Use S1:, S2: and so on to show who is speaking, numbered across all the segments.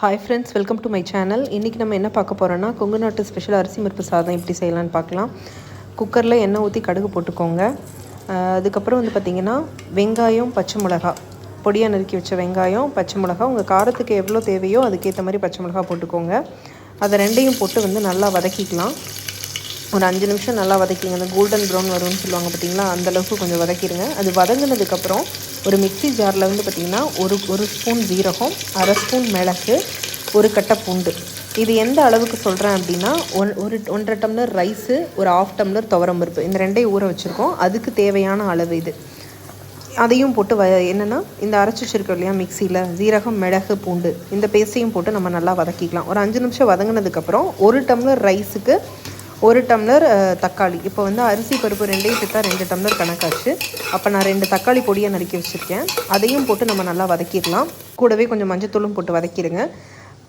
S1: Hi friends welcome to my channel இன்றைக்கி நம்ம என்ன பார்க்க போகிறோன்னா கொங்கு நாட்டு ஸ்பெஷல் அரிசி மறுப்பு சாதம் எப்படி செய்யலாம்னு பார்க்கலாம். குக்கரில் எண்ணெய் ஊற்றி கடுகு போட்டுக்கோங்க. அதுக்கப்புறம் வந்து பார்த்திங்கன்னா வெங்காயம் பச்சை மிளகா. பொடியாக நறுக்கி வச்ச வெங்காயம் பச்சை மிளகா உங்கள் காரத்துக்கு எவ்வளோ தேவையோ அதுக்கேற்ற மாதிரி பச்சை மிளகா போட்டுக்கோங்க. அதை ரெண்டையும் போட்டு வந்து நல்லா வதக்கிக்கலாம். ஒரு அஞ்சு நிமிஷம் நல்லா வதக்கிங்க. அந்த கோல்டன் ப்ரௌன் வரும்னு சொல்லுவாங்க பார்த்தீங்களா அந்த அளவுக்கு கொஞ்சம் வதக்கிடுங்க அது வதங்கினதுக்கப்புறம் ஒரு மிக்ஸி ஜாரில் வந்து பார்த்திங்கன்னா ஒரு ஒரு ஸ்பூன் ஜீரகம் அரை ஸ்பூன் மிளகு ஒரு கட்டை பூண்டு. இது எந்த அளவுக்கு சொல்கிறேன் அப்படின்னா ஒன் ஒரு ஒன்றரை டம்ளர் ரைஸு ஒரு ஆஃப் டம்ளர் துவரம் பருப்பு. இந்த ரெண்டையும் ஊற வச்சுருக்கோம். அதுக்கு தேவையான அளவு இது. அதையும் போட்டு வ என்னென்னா இந்த அரைச்சி வச்சிருக்கோம் இல்லையா மிக்சியில் ஜீரகம் மிளகு பூண்டு. இந்த பேஸ்ட்டையும் போட்டு நம்ம நல்லா வதக்கிக்கலாம். ஒரு அஞ்சு நிமிஷம் வதங்கினதுக்கப்புறம் ஒரு டம்ளர் ரைஸுக்கு ஒரு டம்ளர் தக்காளி. இப்போ வந்து அரிசி பருப்பு ரெண்டையும் சேர்த்தா ரெண்டு டம்ளர் கணக்காச்சு. அப்போ நான் ரெண்டு தக்காளி பொடியை நறுக்கி வச்சுருக்கேன். அதையும் போட்டு நம்ம நல்லா வதக்கிடலாம். கூடவே கொஞ்சம் மஞ்சத்தூளும் போட்டு வதக்கிடுங்க.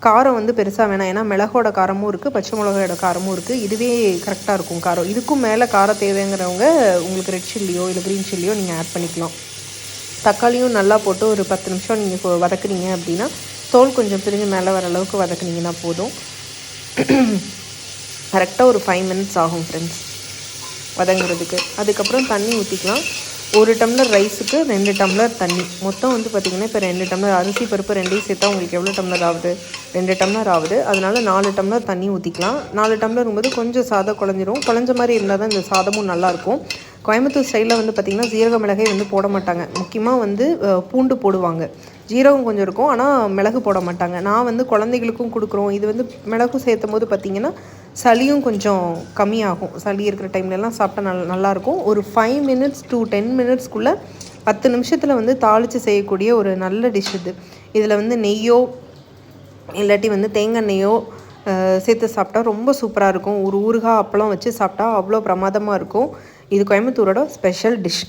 S1: காரம் வந்து பெருசாக வேணாம். ஏன்னா மிளகோட காரமும் இருக்குது பச்சை மிளகாயோட காரமும் இருக்குது இதுவே கரெக்டாக இருக்கும் காரம். இதுக்கும் மேலே காரம் தேவைங்கிறவங்க உங்களுக்கு ரெட் சில்லியோ இல்லை க்ரீன் சில்லியோ நீங்கள் ஆட் பண்ணிக்கலாம். தக்காளியும் நல்லா போட்டு ஒரு பத்து நிமிஷம் நீங்கள் வதக்குனீங்க அப்படின்னா தோல் கொஞ்சம் பிரிஞ்சு மேலே வர அளவுக்கு வதக்குனீங்கன்னா போதும். கரெக்டாக ஒரு ஃபைவ் மினிட்ஸ் ஆகும் ஃப்ரெண்ட்ஸ் வதங்குறதுக்கு. அதுக்கப்புறம் தண்ணி ஊற்றிக்கலாம் ஒரு டம்ளர் ரைஸுக்கு ரெண்டு டம்ளர் தண்ணி. மொத்தம் வந்து பார்த்திங்கன்னா இப்போ ரெண்டு டம்ளர் அரிசி பருப்பு ரெண்டையும் சேர்த்தா உங்களுக்கு எவ்வளோ டம்ளர் ஆகுது? ரெண்டு டம்ளர் ஆகுது. அதனால் நாலு டம்ளர் தண்ணி ஊற்றிக்கலாம் நாலு டம்ளரும்போது கொஞ்சம் சாதம் குழஞ்சிரும். குழஞ்ச மாதிரி இருந்தால் தான் இந்த சாதமும் நல்லாயிருக்கும் கோயம்புத்தூர் ஸ்டைலில் வந்து பார்த்திங்கன்னா ஜீரக மிளகை வந்து போட மாட்டாங்க. முக்கியமாக வந்து பூண்டு போடுவாங்க. ஜீரகம் கொஞ்சம் இருக்கும். ஆனால் மிளகு போட மாட்டாங்க. நான் வந்து குழந்தைகளுக்கும் கொடுக்குறோம். இது வந்து மிளகு சேர்த்தும் போது பார்த்திங்கன்னா சளியும் கொஞ்சம் கம்மியாகும். சளி இருக்கிற டைம்லலாம் சாப்பிட்டா நல் நல்லாயிருக்கும். ஒரு ஃபைவ் மினிட்ஸ் டு டென் மினிட்ஸ்க்குள்ளே பத்து நிமிஷத்தில் வந்து தாளித்து செய்யக்கூடிய ஒரு நல்ல டிஷ் இது. இதில் வந்து நெய்யோ இல்லாட்டி வந்து தேங்காய் எண்ணெயோ சேர்த்து சாப்பிட்டா ரொம்ப சூப்பராக இருக்கும். ஒரு ஊறுகாய் அப்பளம் வச்சு சாப்பிட்டா அவ்வளோ பிரமாதமாக இருக்கும். இது கோயம்புத்தூரோட ஸ்பெஷல் டிஷ்